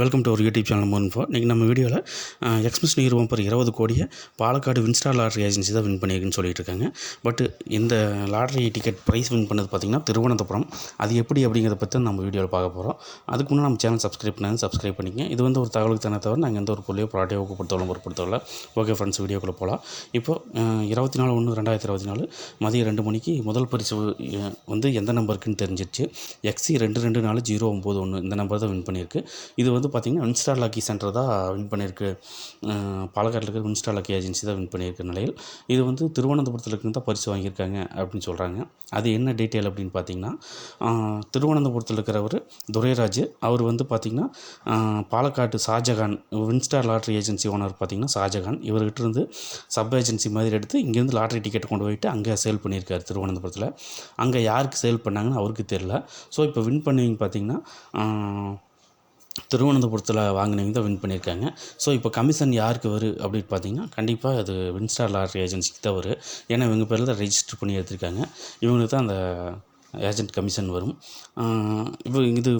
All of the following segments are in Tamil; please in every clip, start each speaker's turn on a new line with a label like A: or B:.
A: வெல்கம் டு ஒரு யூடியூப் சேனல் மூன்ஃபோ இன்றைக்கி நம்ம வீடியோவில் எக்ஸ்பிரஸ் நிறுவனம் பர் இருபது கோடியை பாலக்காடு வின்ஸ்டார் லாட்ரி ஏஜென்சி தான் வின் பண்ணியிருக்குன்னு சொல்லிட்டு இருக்காங்க. பட் இந்த லாட்ரி டிக்கெட் ப்ரைஸ் வின் பண்ணது பார்த்திங்கன்னா திருவனந்தபுரம். அது எப்படி அப்படிங்கிறத பற்றி நம்ம வீடியோவில் பார்க்க போகிறோம் அதுக்கு முன்னே நம்ம சேனல் சப்ஸ்கிரைப் பண்ணி சப்ஸ்கிரைப் பண்ணிக்கங்க. இது வந்து ஒரு தகவலுக்கு தானே தவிர நாங்கள் எந்த ஒரு பொருளையோ ப்ராடக்டோ ஊக்கப்படுத்தவளும் பொருட்படுத்தவில்லை ஓகே ஃப்ரெண்ட்ஸ் வீடியோக்குள்ளே போகலாம் இப்போ இருபத்தி நாலு ஒன்று ரெண்டாயிரத்தி இருபத்தி நாலு மதியம் ரெண்டு மணிக்கு முதல் பரிசு வந்து எந்த நம்பருக்குன்னு தெரிஞ்சிருச்சு. எக்ஸி ரெண்டு ரெண்டு நாலு ஜீரோ ஒம்பது ஒன்று இந்த நம்பர் தான் வின் பண்ணியிருக்கு. இது வந்து பார்த்திங்கன்னா இன்ஸ்டா லக்கி சென்டர் தான் வின் பண்ணியிருக்கு. பாலக்காட்டில் இருக்கிற இன்ஸ்டா லக்கி ஏஜென்சி தான் வின் பண்ணியிருக்க நிலையில். இது வந்து திருவனந்தபுரத்தில் இருந்து தான் பரிசு வாங்கியிருக்காங்க அப்படின்னு சொல்கிறாங்க அது என்ன டீட்டெயில் அப்படின்னு பார்த்தீங்கன்னா திருவனந்தபுரத்தில் இருக்கிறவர் துரைராஜ். அவர் வந்து பார்த்திங்கன்னா பாலக்காட்டு Shahjahan Winstar lottery agency owner பார்த்திங்கன்னா ஷாஜகான். இவர்கிட்ட இருந்து சப் ஏஜென்சி மாதிரி எடுத்து இங்கேருந்து லாட்ரி டிக்கெட் கொண்டு போயிட்டு அங்கே சேல் பண்ணியிருக்காரு திருவனந்தபுரத்தில். அங்கே யாருக்கு சேல் பண்ணாங்கன்னு அவருக்கு தெரில ஸோ இப்போ வின் பண்ணுவீங்க பார்த்தீங்கன்னா திருவனந்தபுரத்தில் வாங்கினவங்க தான் வின் பண்ணியிருக்காங்க. ஸோ இப்போ கமிஷன் யாருக்கு வரும் அப்படின்னு பார்த்தீங்கன்னா கண்டிப்பாக அது வின்ஸ்டார் லாட்ரி ஏஜென்சிக்கு தான் வரும் ஏன்னா இவங்க பேரில் தான் ரெஜிஸ்டர் பண்ணி எடுத்திருக்காங்க. இவங்களுக்கு தான் அந்த ஏஜென்ட் கமிஷன் வரும். இப்போ இது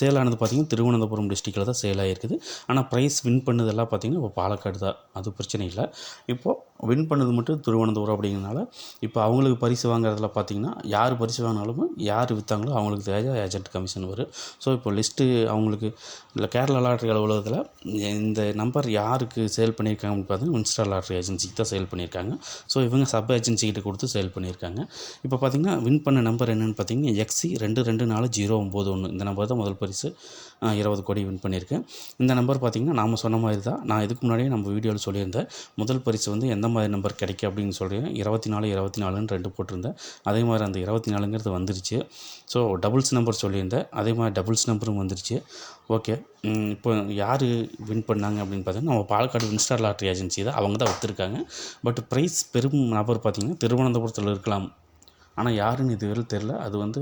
A: சேல் ஆனது பார்த்திங்கன்னா திருவனந்தபுரம் டிஸ்ட்ரிக்டில் தான் சேல் ஆகிருக்குது ஆனால் ப்ரைஸ் வின் பண்ணதெல்லாம் பார்த்திங்கன்னா இப்போ பாலக்காடு தான். அது பிரச்சனை இல்லை. இப்போது வின் பண்ணது மட்டும் திருவனந்தபுரம் அப்படிங்கிறனால இப்போ அவங்களுக்கு பரிசு வாங்குறதுல பார்த்திங்கன்னா யார் பரிசு வாங்கினாலும் யார் விற்றாங்களோ அவங்களுக்கு தேவை ஏஜென்ட் கமிஷன் வரும். ஸோ இப்போ லிஸ்ட்டு அவங்களுக்கு இல்லை கேரளா லாட்ரி அலுவலகத்தில் இந்த நம்பர் யாருக்கு சேல் பண்ணியிருக்காங்கன்னு பார்த்தீங்கன்னா இன்ஸ்டா லாட்ரி ஏஜென்சிக்கு தான் சேல் பண்ணியிருக்காங்க. ஸோ இவங்க சப் ஏஜென்சிக்கிட்ட கொடுத்து சேல் பண்ணியிருக்காங்க. இப்போ பார்த்திங்கன்னா வின் பண்ண நம்பர் என்னென்னு பார்த்தீங்கன்னா எக்ஸி ரெண்டு ரெண்டு நாலு ஜீரோ ஒம்பது ஒன்று. இந்த நம்பர் தான் முதல் பரிசு. இருபது கோடி வின் பண்ணியிருக்கேன். இந்த நம்பர் பார்த்திங்கன்னா நாம் சொன்ன மாதிரி தான். நான் இதுக்கு முன்னாடியே நம்ம வீடியோவில் சொல்லியிருந்தேன். முதல் பரிசு வந்து எந்த மாதிரி நம்பர் கிடைக்கும் அப்படின்னு சொல்கிறேன் இருபத்தி நாலு இருபத்தி நாலுன்னு ரெண்டு போட்டிருந்தேன். அதே மாதிரி அந்த இருபத்தி நாலுங்கிறது வந்துருச்சு. ஸோ டபுள்ஸ் நம்பர் சொல்லியிருந்தேன். அதே மாதிரி டபுள்ஸ் நம்பரும் வந்துருச்சு. ஓகே. இப்போ யார் வின் பண்ணாங்க அப்படின்னு பார்த்தீங்கன்னா நம்ம பாலக்காடு வின்ஸ்டார் லாட்ரி ஏஜென்சி தான். அவங்க தான் விற்றுருக்காங்க பட் ப்ரைஸ் பெரும் நபர் பார்த்திங்கன்னா திருவனந்தபுரத்தில் இருக்கலாம். ஆனால் யாருன்னு இதுவரை தெரில அது வந்து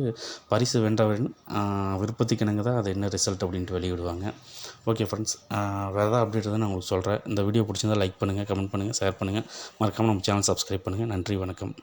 A: பரிசு வென்றவரின் ஆஹ், விருப்பத்துக்கு தான் அது என்ன ரிசல்ட் அப்படின்ட்டு வெளியிடுவாங்க. ஓகே ஃப்ரெண்ட்ஸ் வேறு ஏதாவது அப்டேட் நான் உங்களுக்கு சொல்கிறேன் இந்த வீடியோ பிடிச்சிருந்தா லைக் பண்ணுங்கள் கமெண்ட் பண்ணுங்கள் ஷேர் பண்ணுங்கள் மறக்காமல் நம்ம சேனல் சப்ஸ்கிரைப் பண்ணுங்கள் நன்றி வணக்கம்.